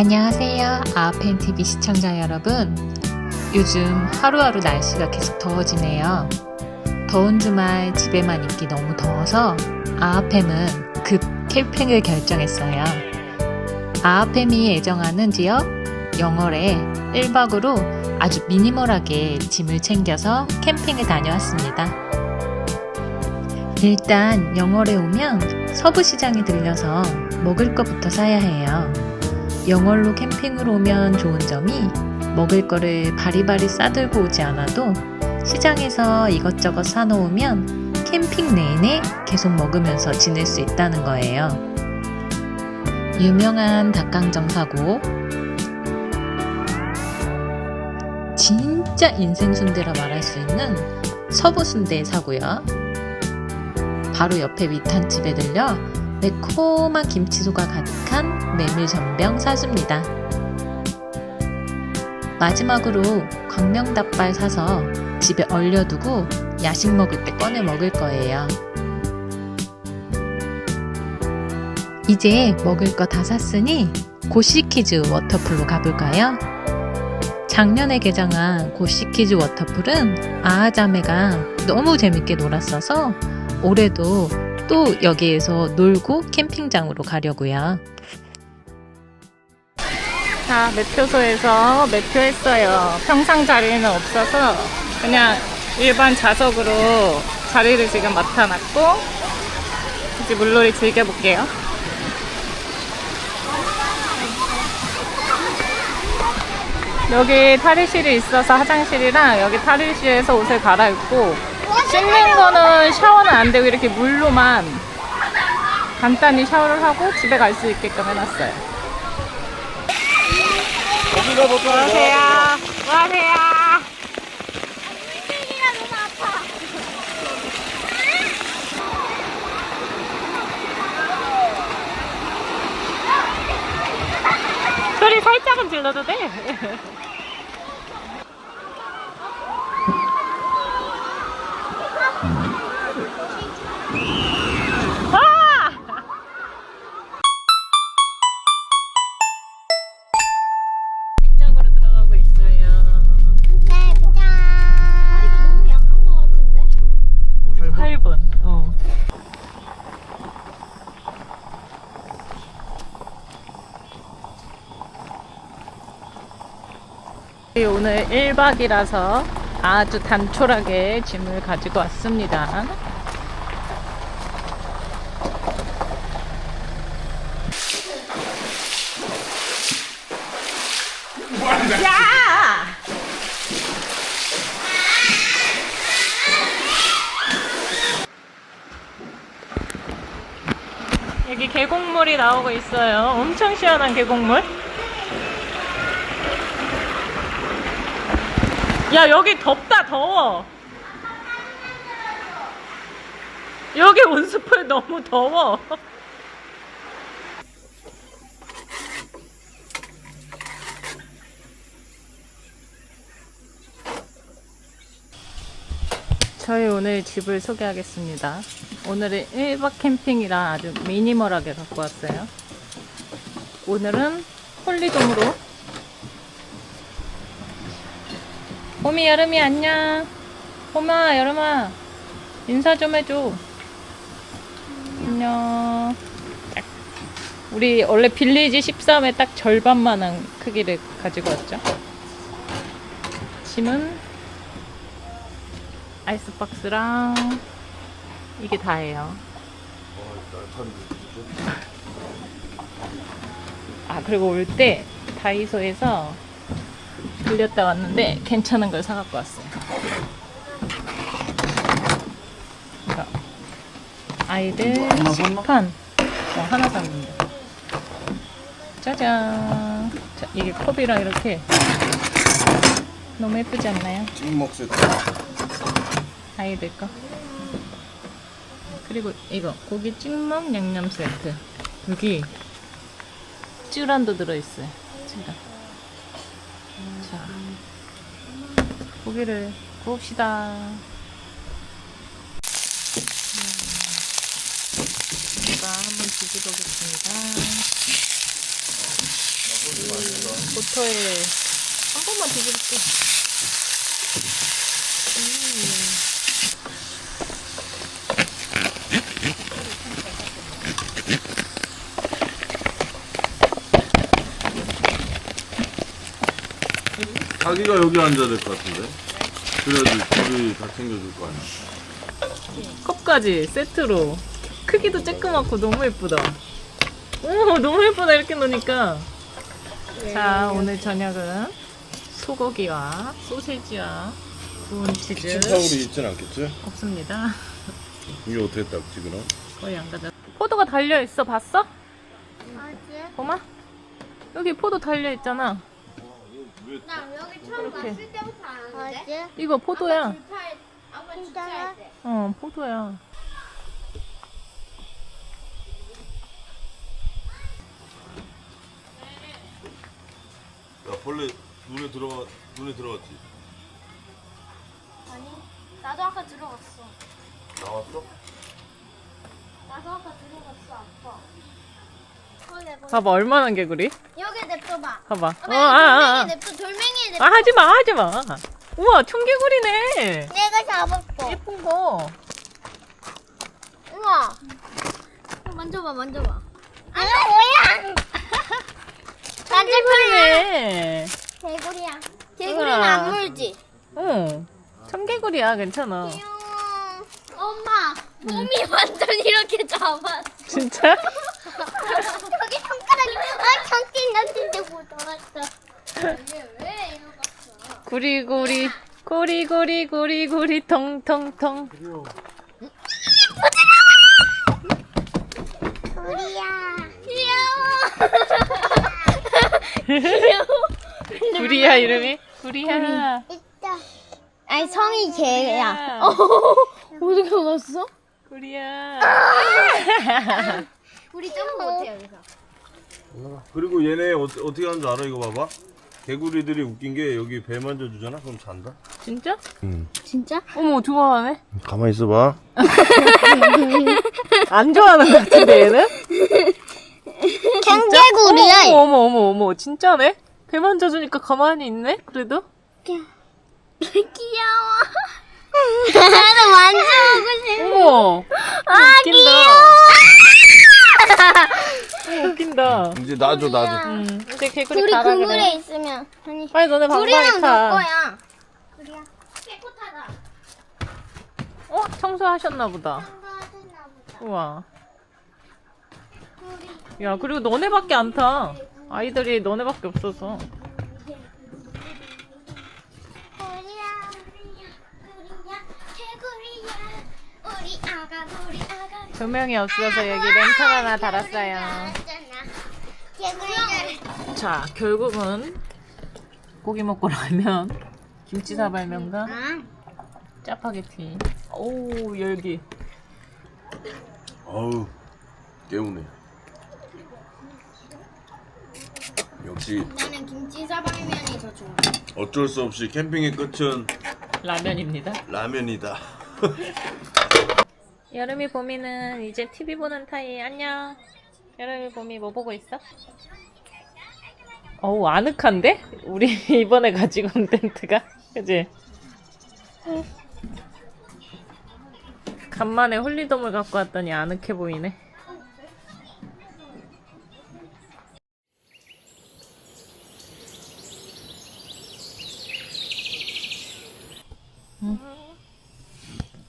안녕하세요. 아펜TV 시청자 여러분. 요즘 하루하루 날씨가 계속 더워지네요. 더운 주말 집에만 있기 너무 더워서 아아팸은 급 캠핑을 결정했어요. 아아팸이 애정하는 지역 영월에 1박으로 아주 미니멀하게 짐을 챙겨서 캠핑을 다녀왔습니다. 일단 영월에 오면 서부시장에 들려서 먹을 것부터 사야 해요. 영월로 캠핑을 오면 좋은 점이 먹을 거를 바리바리 싸들고 오지 않아도 시장에서 이것저것 사놓으면 캠핑 내내 계속 먹으면서 지낼 수 있다는 거예요. 유명한 닭강정 사고 진짜 인생 순대라 말할 수 있는 서부 순대 사고요. 바로 옆에 위탄집에 들려 매콤한 김치소가 가득한 메밀 전병 사줍니다. 마지막으로 광명닭발 사서 집에 얼려두고 야식 먹을 때 꺼내 먹을 거예요. 이제 먹을 거 다 샀으니 고시키즈 워터풀로 가볼까요? 작년에 개장한 고시키즈 워터풀은 아아자매가 너무 재밌게 놀았어서 올해도 또 여기에서 놀고 캠핑장으로 가려고요. 자, 매표소에서 매표했어요. 평상 자리는 없어서 그냥 일반 좌석으로 자리를 지금 맡아놨고 이제 물놀이 즐겨볼게요. 여기 탈의실이 있어서 화장실이랑 여기 탈의실에서 옷을 갈아입고 씻는 거는 샤워는 안 되고 이렇게 물로만 간단히 샤워를 하고 집에 갈 수 있게끔 해놨어요. 여기가 보통 안녕하세요. 안녕하세요. 땡땡이가 너무 아파. 소리 살짝은 질러도 돼. 오늘 1박이라서 아주 단촐하게 짐을 가지고 왔습니다. 야! 여기 계곡물이 나오고 있어요. 엄청 시원한 계곡물. 야, 여기 덥다, 더워. 여기 온수풀 너무 더워. 저희 오늘 집을 소개하겠습니다. 오늘은 1박 캠핑이라 아주 미니멀하게 갖고 왔어요. 오늘은 홀리돔으로 호미 여름이 안녕. 호마 여름아 인사 좀 해줘. 안녕. 딱. 우리 원래 빌리지 13에 딱 절반만한 크기를 가지고 왔죠. 짐은 아이스박스랑 이게 다예요. 아 그리고 올 때 다이소에서 들렸다 왔는데 괜찮은 걸 사갖고 왔어요. 이거 아이들 식판 어, 하나 샀는데 짜잔. 자, 이게 컵이랑 이렇게 너무 예쁘지 않나요? 찍먹 세트 아이들 거. 그리고 이거 고기 찍먹 양념 세트. 여기 쯔란도 들어있어요. 쯔란. 고기를 구웁시다. 제가 한번 뒤집어보겠습니다. 버터에 한 번만 뒤집을게. 자기가 여기 앉아야 될 것 같은데. 그래야지 둘이 다 챙겨줄 거 아니야. 컵까지 세트로. 크기도 쬐끄맣고 너무 예쁘다. 오, 너무 예쁘다 이렇게 놓으니까. 자, 오늘 저녁은 소고기와 소세지와 구운 치즈 칩하울이 있진 않겠지? 없습니다. 이게 어떻게 딱지 그럼? 거의 안 가져. 포도가 달려 있어. 봤어? 고마. 여기 포도 달려 있잖아. 나 여기 처음 이렇게. 왔을 때부터 아는데. 어디? 이거 포도야. 아빠 주차할 때. 어, 포도야. 야 벌레 눈에 들어가 눈에 들어갔지? 아니, 나도 아까 들어갔어. 나왔어? 나도 아까 들어갔어, 아빠. 어, 내 거. 봐봐, 얼마나 개구리? 여기 냅둬봐. 봐봐. 어, 아빠, 아, 아, 아. 돌멩이 냅둬, 돌멩이 냅둬. 아, 하지 마, 하지 마. 우와, 청개구리네. 내가 잡았어. 예쁜 거. 우와. 만져봐, 만져봐. 아, 뭐야? 청개구리네. 개구리야. 개구리는 우와. 안 물지. 어, 청개구리야, 괜찮아. 귀여워. 엄마, 몸이 완전 이렇게 잡았어. 진짜? 여기 손가락이, 아, 정신 났는데 못 들어갔어. 이게 왜 이러갔어? 구리구리, 구리구리, 구리구리, 통통통. 구리야. 귀여워. 구리야, 이름이? 구리야. 있다. 아니, 성이 개야. 어떻게 갔어? 구리야. 우리 점프 못해, 여기서. 그리고 얘네 어, 어떻게 하는 줄 알아? 이거 봐봐. 개구리들이 웃긴 게 여기 배 만져주잖아? 그럼 잔다? 진짜? 응. 진짜? 어머, 좋아하네. 가만히 있어봐. 안 좋아하는 것 같은데, 얘는? 경개구리야. 어머, 어머, 어머, 어머, 진짜네? 배 만져주니까 가만히 있네? 그래도? 귀여워. 나도 만져보고 싶어. 어머! 아, 웃긴다. 어머, 웃긴다. 이제 놔줘 놔줘. 응, 이제 개구리 둘이 가라 그물에 그래. 있으면. 아니. 빨리 너네 둘이랑 놀 타. 거야. 둘이야. 깨끗하다. 어? 청소하셨나 보다. 우와. 둘이. 야, 그리고 너네밖에 안 타. 아이들이 너네밖에 없어서. 구리야, 구리야, 구리야, 개구리야. 우리 아가, 우리 아가. 조명이 없어서 여기 랜턴 하나 달았어요. 자, 결국은 고기 먹고 라면, 김치 사발면과 아, 짜파게티. 오, 열기. 어우 깨우네. 역시 나는 김치 사발면이 더 좋아. 어쩔 수 없이 캠핑의 끝은 라면입니다. 라면이다. 여름이 봄이는 이제 TV 보는 타이 안녕. 여름이 봄이 뭐 보고 있어? 어우 아늑한데? 우리 이번에 가지고 온 텐트가 그지? 간만에 홀리돔을 갖고 왔더니 아늑해 보이네.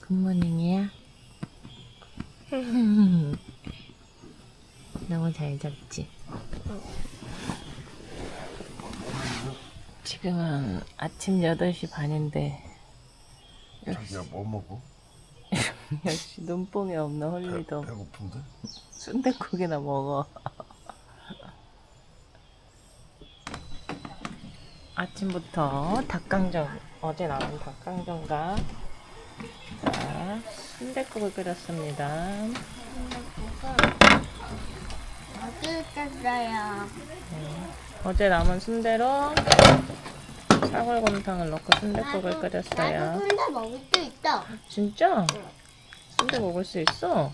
굿모닝이야. 너무 잘 잤지? 지금은 아침 8시 반인데 자기야 뭐 먹어? 역시 눈뽕이 없는 홀리돔 배고픈데? 순댓국이나 먹어 아침부터 닭강정 어제 나온 닭강정과 자 순댓국을 끓였습니다 맛있었어요. 어제 남은 순대로 사골곰탕을 넣고 순댓국을 끓였어요. 나도 혼자 먹을 수 있어. 진짜? 순대 먹을 수 있어?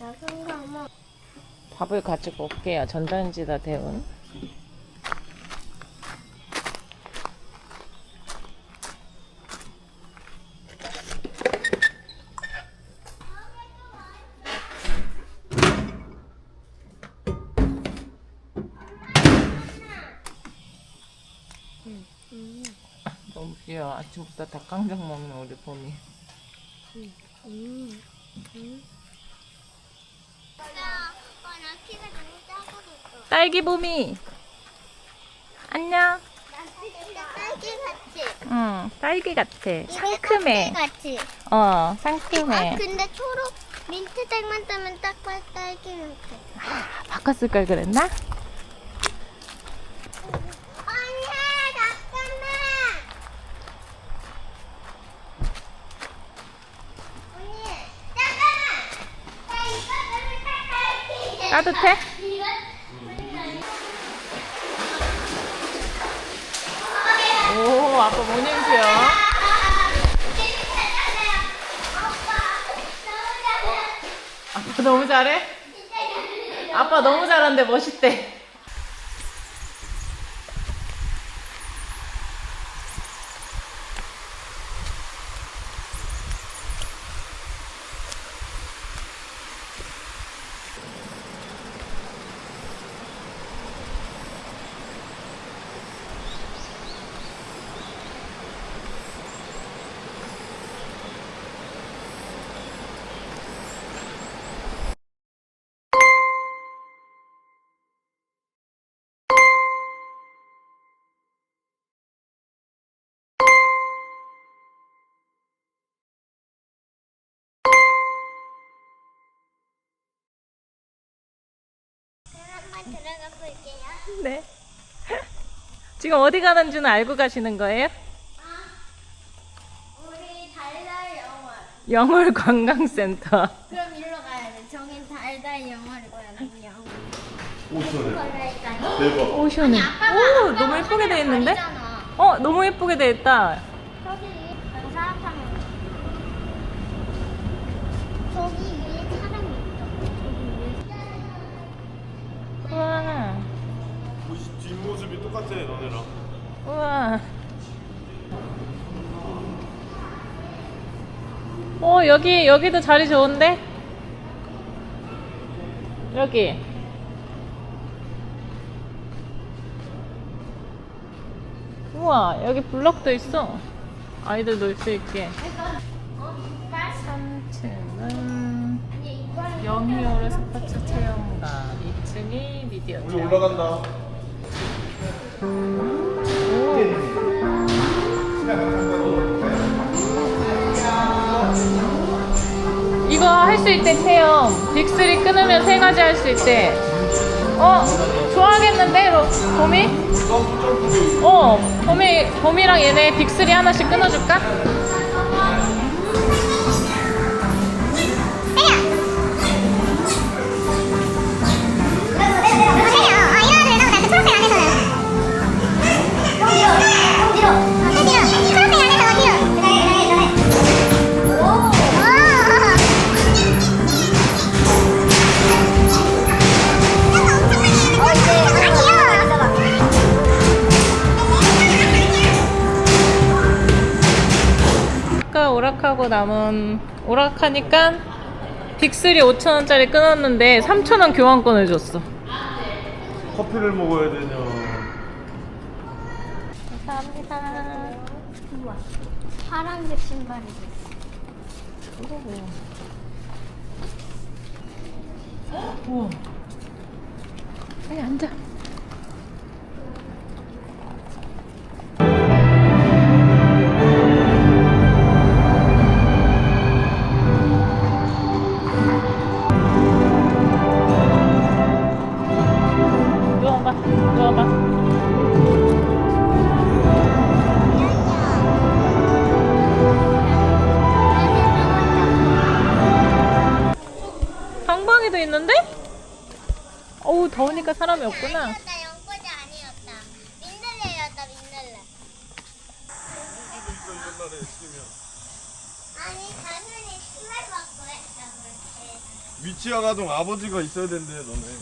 나 혼자 먹. 밥을 가지고 올게요. 전단지다 데운. 너무 귀여워. 아침부터 닭강정 먹는 우리 봄이. 너무 작아졌어. 딸기 봄이. 안녕. 나 딸기 같이. 응, 딸기 같아. 상큼해. 같이. 어, 아 상큼해. 근데 초록 민트색만 따면 딱 봐, 딸기 같아. 바꿨을 걸 그랬나? 언니 잠깐만. 언니 잠깐만. 나 이거 좀 딸기. 따뜻해? 오, 아빠 뭐 냄새야? 아빠 너무 잘해? 아빠 너무 잘한데 멋있대. 한번 들어가 볼게요. 네. 지금 어디 가는 줄은 알고 가시는 거예요? 우리 달달 영월. 영월 관광센터. 그럼 일로 가야 돼. 저긴 달달 영월이고요. 오천에 걸려있다니. 대박. 오션에. 오, 너무 예쁘게 돼 있는데? 어, 너무 예쁘게 돼 있다. 저기 여기 사람 타는 거. 저기 위에 사람이 있어. 저기 위에. 우와. 뒷모습이 똑같아 너네랑. 우와. 어, 여기, 여기도 자리 좋은데? 여기. 우와, 여기 블럭도 있어. 아이들 놀 수 있게. 3층은 영희오르 스포츠 체험관. 2층이 미디어 우리 체험. 올라간다. 이거 할 수 있대 체험 빅스리 끊으면 세 가지 할 수 있대 어 좋아하겠는데 로, 봄이? 어 봄이 봄이랑 얘네 빅스리 하나씩 끊어줄까? 오락하니까 빅스리 5천원짜리 끊었는데 3천원 교환권을 줬어 커피를 먹어야 되냐. 감사합니다 파란색 신발이 있어. 우와 빨리 앉아 나 연꽃이 아니었다. 민들레였다 민들레. 아니 당연히 신발 벗고 했다 그렇지. 위치아 가동 아버지가 있어야 된대 너네.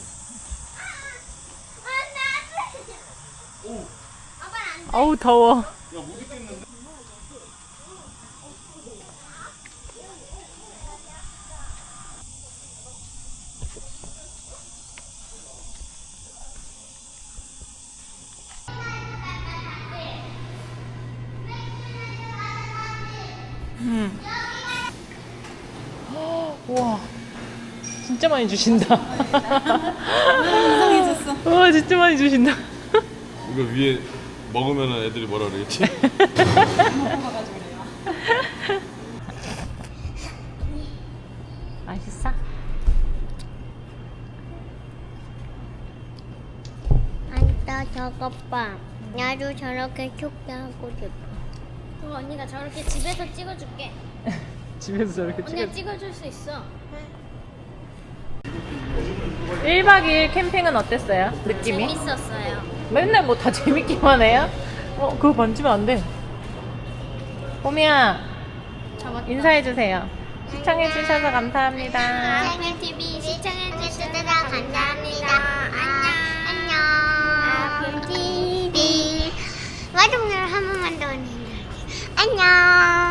어우 더워. 야 못 있겠는데? 음. 우와. 진짜 많이 주신다. 이상해졌어. 우와, 진짜 많이 주신다. 이거 위에 먹으면 애들이 뭐라 그러겠지? 맛있어? 안따 저것 봐. 나도 저렇게 촉게 하고 싶어. 그 언니가 저렇게 집에서 찍어줄게. 집에서 저렇게 찍어. 언니가 찍어줄 수 있어. 1박 2일 캠핑은 어땠어요? 느낌이? 재밌었어요. 맨날 뭐 다 재밌기만 해요? 어, 그거 만지면 안 돼. 뽀미야, 인사해주세요. 시청해주셔서 감사합니다. 생일 TV 시청해 주셔서 감사합니다. 안녕. 안녕. 아픈 TV. 마동열 한 번만 더. 안녕.